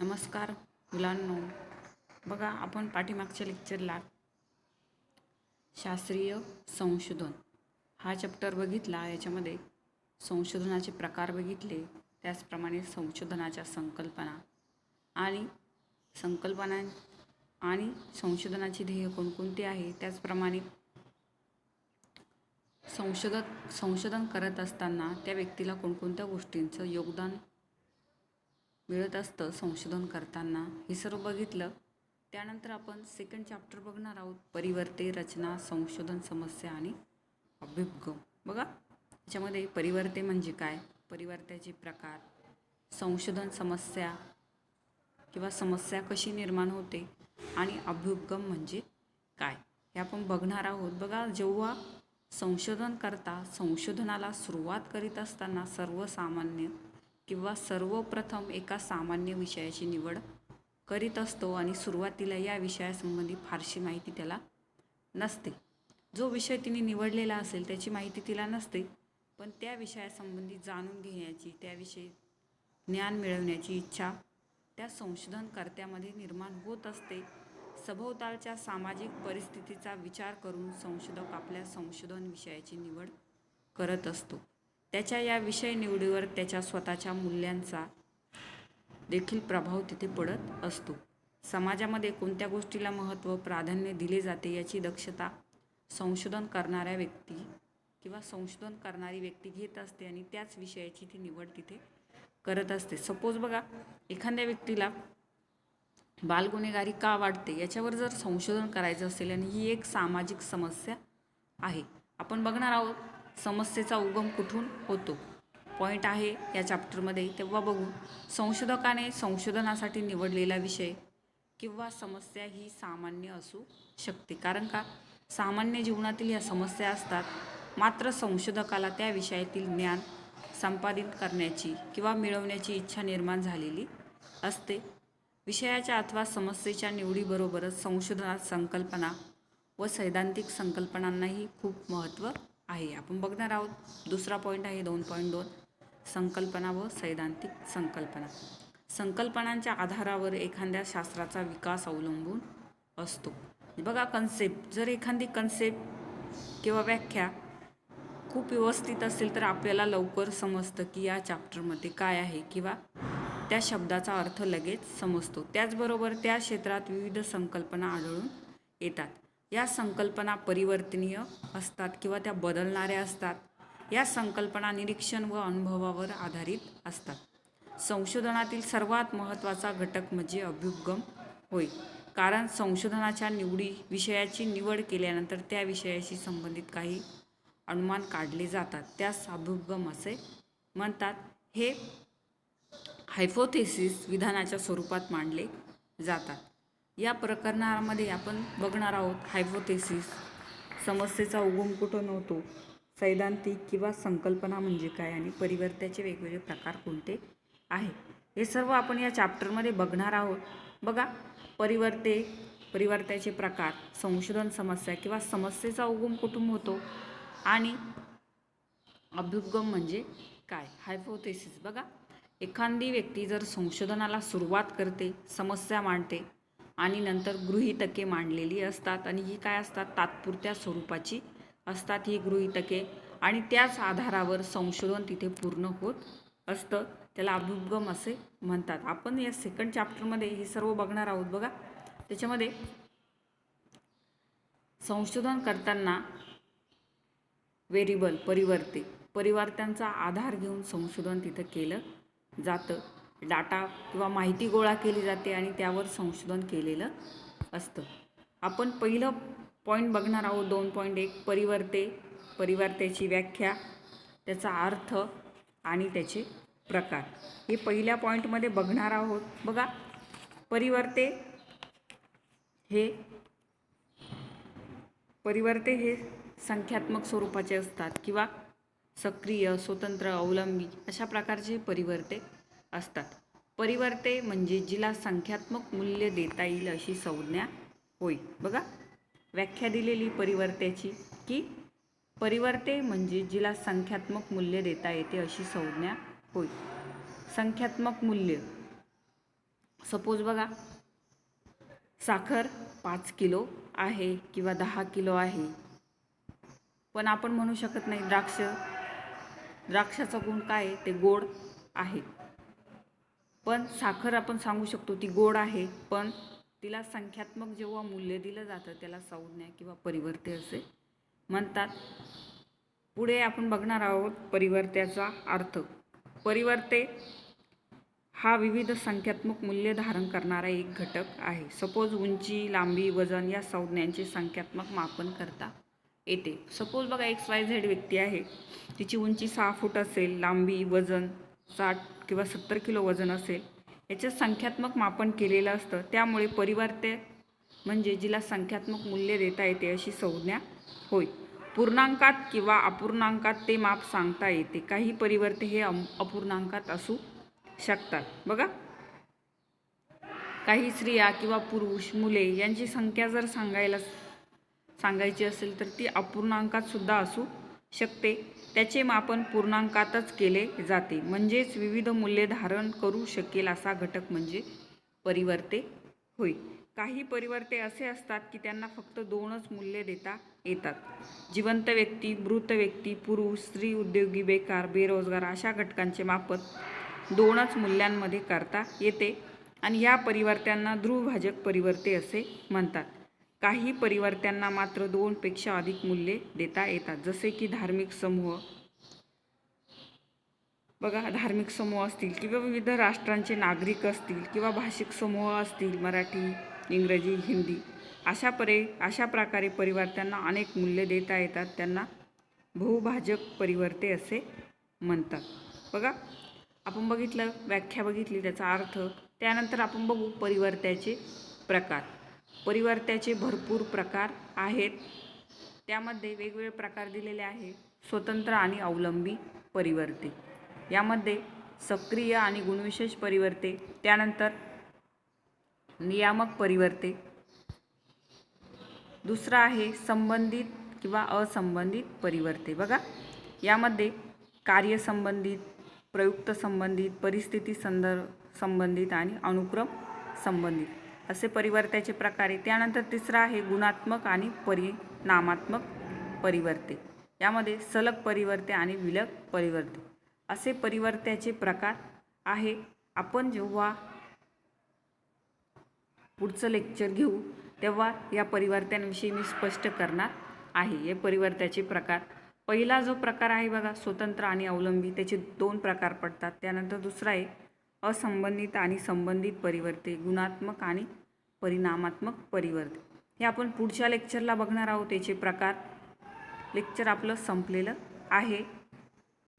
नमस्कार मुलांनो. बघा आपण पाठीमागच्या लेक्चरला शास्त्रीय संशोधन हा चॅप्टर बघितला. याच्यामध्ये संशोधनाचे प्रकार बघितले. त्याचप्रमाणे संशोधनाच्या संकल्पना आणि संकल्पना आणि संशोधनाची ध्येय कोणकोणती आहे? त्याचप्रमाणे संशोधक संशोधन करत असताना त्या व्यक्तीला कोणकोणत्या गोष्टींचं योगदान मिळत असतं संशोधन करताना. हे सर्व बघितलं त्यानंतर आपण सेकंड चॅप्टर बघणार आहोत. परिवर्ते रचना संशोधन समस्या आणि अभ्युगम बघा याच्यामध्ये परिवर्ते म्हणजे काय? परिवर्त्याचे प्रकार संशोधन समस्या किंवा समस्या कशी निर्माण होते आणि अभ्युपगम म्हणजे काय? हे आपण बघणार आहोत. बघा जेव्हा संशोधन करता संशोधनाला सुरुवात करीत असताना सर्वसामान्य किंवा सर्वप्रथम एका सामान्य विषयाची निवड करीत असतो आणि सुरुवातीला या विषयासंबंधी फारशी माहिती त्याला नसते. जो विषय तिने निवडलेला असेल त्याची माहिती तिला नसते पण त्या विषयासंबंधी जाणून घेण्याची त्याविषयी ज्ञान मिळवण्याची इच्छा त्या संशोधनकर्त्यामध्ये निर्माण होत असते. सभोवतालच्या सामाजिक परिस्थितीचा विचार करून संशोधक आपल्या संशोधन विषयाची निवड करत असतो. त्याच्या या विषय निवडीवर त्याच्या स्वतःच्या मूल्यांचा देखील प्रभाव तिथे पडत असतो. समाजामध्ये कोणत्या गोष्टीला महत्त्व प्राधान्य दिले जाते याची दक्षता संशोधन करणाऱ्या व्यक्ती किंवा संशोधन करणारी व्यक्ती घेत असते आणि त्याच विषयाची ती निवड तिथे करत असते. सपोज बघा एखाद्या व्यक्तीला बालगुन्हेगारी का वाढते याच्यावर जर संशोधन करायचं असेल आणि ही एक सामाजिक समस्या आहे. आपण बघणार आहोत समस्येचा उगम कुठून होतो? पॉईंट आहे या चॅप्टरमध्ये तेव्हा बघू संशोधकाने संशोधनासाठी निवडलेला विषय किंवा समस्या ही सामान्य असू शकते. कारण का? सामान्य जीवनातील या समस्या असतात मात्र संशोधकाला त्या विषयातील ज्ञान संपादित करण्याची किंवा मिळवण्याची इच्छा निर्माण झालेली असते. विषयाच्या अथवा समस्येच्या निवडीबरोबरच संशोधनात संकल्पना व सैद्धांतिक संकल्पनांनाही खूप महत्त्व आहे. आपण बघणार आहोत दुसरा पॉईंट आहे दोन पॉईंट दोन. संकल्पना व सैद्धांतिक संकल्पना. संकल्पनांच्या आधारावर एखाद्या शास्त्राचा विकास अवलंबून असतो. बघा कन्सेप्ट जर एखादी कन्सेप्ट किंवा व्याख्या खूप व्यवस्थित असेल तर आपल्याला लवकर समजतं की या चॅप्टरमध्ये काय आहे किंवा त्या शब्दाचा अर्थ लगेच समजतो. त्याचबरोबर त्या क्षेत्रात विविध संकल्पना आढळून येतात. या संकल्पना परिवर्तनीय असतात किंवा त्या बदलणाऱ्या असतात. या संकल्पना निरीक्षण व अनुभवावर आधारित असतात. संशोधनातील सर्वात महत्त्वाचा घटक म्हणजे अभ्युगम होय. कारण संशोधनाच्या निवडी विषयाची निवड केल्यानंतर त्या विषयाशी संबंधित काही अनुमान काढले जातात. त्यास अभ्युगम असे म्हणतात. हे हायपोथेसिस विधानाच्या स्वरूपात मांडले जातात. या प्रकरणामध्ये आपण बघणार आहोत हायपोथेसिस समस्येचा उगम कुठून होतो सैद्धांतिक किंवा संकल्पना म्हणजे काय? आणि परिवर्त्याचे वेगवेगळे प्रकार कोणते आहे हे सर्व आपण या चॅप्टरमध्ये बघणार आहोत. बघा परिवर्ते परिवर्त्याचे प्रकार संशोधन समस्या किंवा समस्येचा उगम कुठून होतो? आणि अभ्युगम म्हणजे काय? हायपोथेसिस बघा एखादी व्यक्ती जर संशोधनाला सुरुवात करते समस्या मांडते आणि नंतर गृहितके मांडलेली असतात. आणि ही काय असतात? तात्पुरत्या स्वरूपाची असतात ही गृहितके. आणि त्याच आधारावर संशोधन तिथे पूर्ण होत असतं. त्याला अभ्युपगम असे म्हणतात. आपण या सेकंड चॅप्टरमध्ये हे सर्व बघणार आहोत बघा. त्याच्यामध्ये संशोधन करताना व्हेरिबल परिवर्ते परिवर्त्यांचा आधार घेऊन संशोधन तिथं केलं जातं. डाटा किंवा माहिती गोळा केली जाते आणि त्यावर संशोधन केलेलं असतं. आपण पहिलं पॉईंट बघणार आहोत दोन पॉईंट एक परिवर्ते परिवर्त्याची व्याख्या त्याचा अर्थ आणि त्याचे प्रकार. हे पहिल्या पॉईंटमध्ये बघणार आहोत. बघा परिवर्ते हे परिवर्ते हे संख्यात्मक स्वरूपाचे असतात किंवा सक्रिय स्वतंत्र अवलंबी अशा प्रकारचे परिवर्ते असतात. परिवर्ते म्हणजे जिला संख्यात्मक मूल्य देता येईल अशी संज्ञा होय. बघा. व्याख्या दिलेली परिवर्त्याची की परिवर्ते म्हणजे जिला संख्यात्मक मूल्य देता येते अशी संज्ञा होय. संख्यात्मक मूल्य. सपोज बघा. साखर पाच किलो आहे किंवा दहा किलो आहे. पण आपण म्हणू शकत नाही द्राक्ष. द्राक्षाचा गुण काय आहे? ते गोड आहे. पण साखर आपण सांगू शकतो ती गोड आहे पण तिला संख्यात्मक जेव्हा मूल्य दिलं जातं त्याला संज्ञा किंवा परिवर्ते असे म्हणतात. पुढे आपण बघणार आहोत परिवर्त्याचा अर्थ. परिवर्ते हा विविध संख्यात्मक मूल्य धारण करणारा एक घटक आहे. सपोज उंची लांबी वजन या संज्ञांचे संख्यात्मक मापन करता येते. सपोज बघा एक्स वाय झेड व्यक्ती आहे. तिची उंची सहा फूट असेल लांबी वजन साठ किंवा सत्तर किलो वजन असेल याचं संख्यात्मक मापन केलेलं असतं. त्यामुळे परिवर्ते म्हणजे जिला संख्यात्मक मूल्य देता येते अशी संज्ञा होय. पूर्णांकात किंवा अपूर्णांकात ते माप सांगता येते. काही परिवर्ते हे अपूर्णांकात असू शकतात. बघा. काही स्त्रिया किंवा पुरुष मुले यांची संख्या जर सांगायला सांगायची असेल तर ती अपूर्णांकात सुद्धा असू शकते. त्याचे मापन पूर्णांकातच केले जाते. म्हणजेच विविध मूल्ये धारण करू शकेल असा घटक म्हणजे परिवर्ते होय. काही परिवर्ते असे असतात की त्यांना फक्त दोनच मूल्ये देता येतात. जिवंत व्यक्ती मृत व्यक्ती पुरुष स्त्री उद्योगी बेकार बेरोजगार अशा घटकांचे मापन दोनच मूल्यांमध्ये करता येते. आणि या परिवर्त्यांना ध्रुवभाजक परिवर्ते असे म्हणतात. काही परिवर्त्यांना मात्र दोनपेक्षा अधिक मूल्ये देता येतात. जसे की धार्मिक समूह. बघा धार्मिक समूह असतील किंवा विविध राष्ट्रांचे नागरिक असतील किंवा भाषिक समूह असतील मराठी इंग्रजी हिंदी अशा परे अशा प्रकारे परिवर्त्यांना अनेक मूल्ये देता येतात. त्यांना बहुभाजक परिवर्ते असे म्हणतात. बघा आपण बघितलं व्याख्या बघितली त्याचा अर्थ त्यानंतर आपण बघू परिवर्त्याचे प्रकार. परिवर्त्याचे भरपूर प्रकार आहेत. त्यामध्ये वेगवेगळे प्रकार दिलेले आहे स्वतंत्र आणि अवलंबी परिवर्ते. यामध्ये सक्रिय आणि गुणविशेष परिवर्ते. त्यानंतर नियामक परिवर्ते. दुसरा आहे संबंधित किंवा असंबंधित परिवर्ते. बघा यामध्ये कार्यसंबंधित प्रयुक्त संबंधित परिस्थिती संदर्भ संबंधित आणि अनुक्रम संबंधित. असे परिवर्त्याचे प्रकार आहे त्यानंतर तिसरा आहे गुणात्मक आणि परिणामात्मक परिवर्ते. यामध्ये सलग परिवर्ते आणि विलग परिवर्ते. असे परिवर्त्याचे प्रकार आहे. आपण जेव्हा पुढचं लेक्चर घेऊ तेव्हा या परिवर्त्यांविषयी मी स्पष्ट करणार आहे. हे परिवर्त्याचे प्रकार. पहिला जो प्रकार आहे बघा स्वतंत्र आणि अवलंबी. त्याचे दोन प्रकार पडतात. त्यानंतर दुसरा आहे असंबंधित आणि संबंधित परिवर्ते गुणात्मक आणि परिणामात्मक परिवर्ते. हे आपण पुढच्या लेक्चरला बघणार आहोत. याचे प्रकार. लेक्चर आपलं संपलेलं आहे.